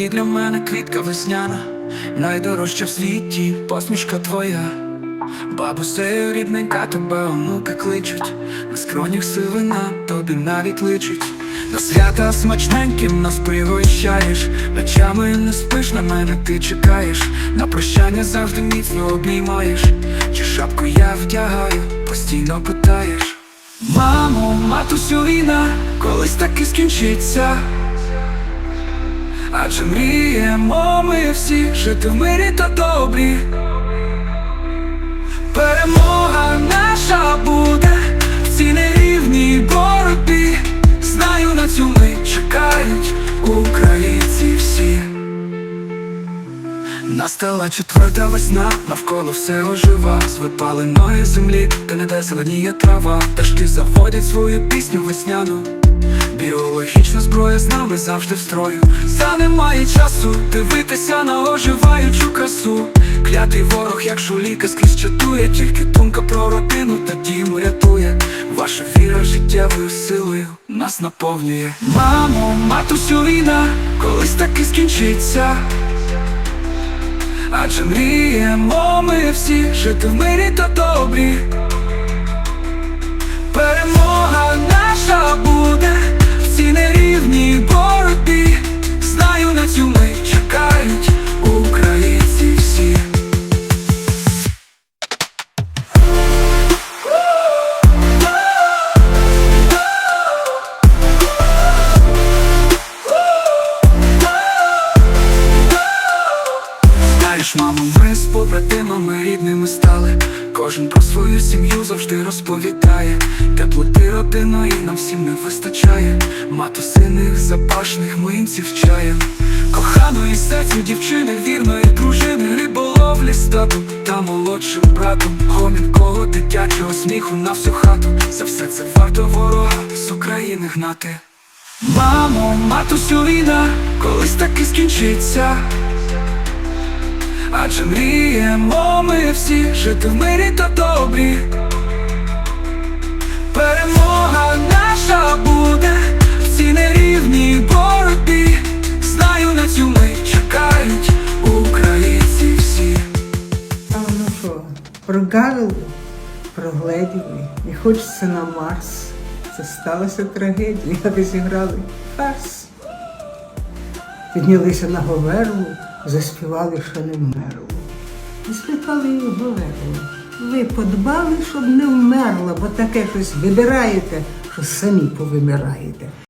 ти для мене квітка весняна, найдорожча в світі посмішка твоя. Бабусею рідненька тебе онука кличуть, на скронях сивина тобі навіть личить. На свята смачненьким нас пригощаєш, ночами не спиш на мене, ти чекаєш, на прощання завжди міцно обіймаєш, чи шапку я вдягаю, постійно питаєш. Мамо, матусю війна, колись таки скінчиться. Адже мріємо ми всі жити в мирі та добрі. Перемога наша буде в цій нерівній боротьбі. Знаю, на цю мить чекають українці всі. Настала четверта весна, навколо все ожива З випаленої землі, де не де зеленіє трава Дажди заводять свою пісню весняну Біологічна зброя з нами завжди в строю. За немає часу дивитися на оживаючу красу. Клятий ворог, як шуліка скрізь чатує Тільки думка про родину та дім рятує. Ваша віра життєвою силою нас наповнює. Мамо, матусю війна, колись таки скінчиться. Адже мріємо ми всі жити в мирі та добрі. Знаєш, мамо, ми з побратимами рідними стали. Кожен про свою сім'ю завжди розповідає. Теплоти родиною нам всім не вистачає. Матусиних запашних млинців чаєм. Коханої серцю дівчини, вірної дружини, риболовлі стату та молодшим братом. Гомінкого дитячого сміху на всю хату. За все це варто ворога з України гнати. Мамо, матусю війна, колись таки скінчиться. Адже мріємо ми всі жити в мирі та добрі. Перемога наша буде в цій нерівній боротьбі. Знаю, на цю мить чекають українці всі. А ну що, прогавили, прогледіли, і хочеться на Марс. Це сталася трагедія, ви зіграли фарс. Піднялися на говерлу, заспівали, що не вмерло. І спитали її говерлу. Ви подбали, щоб не вмерла, бо таке щось вибираєте, що самі повимираєте.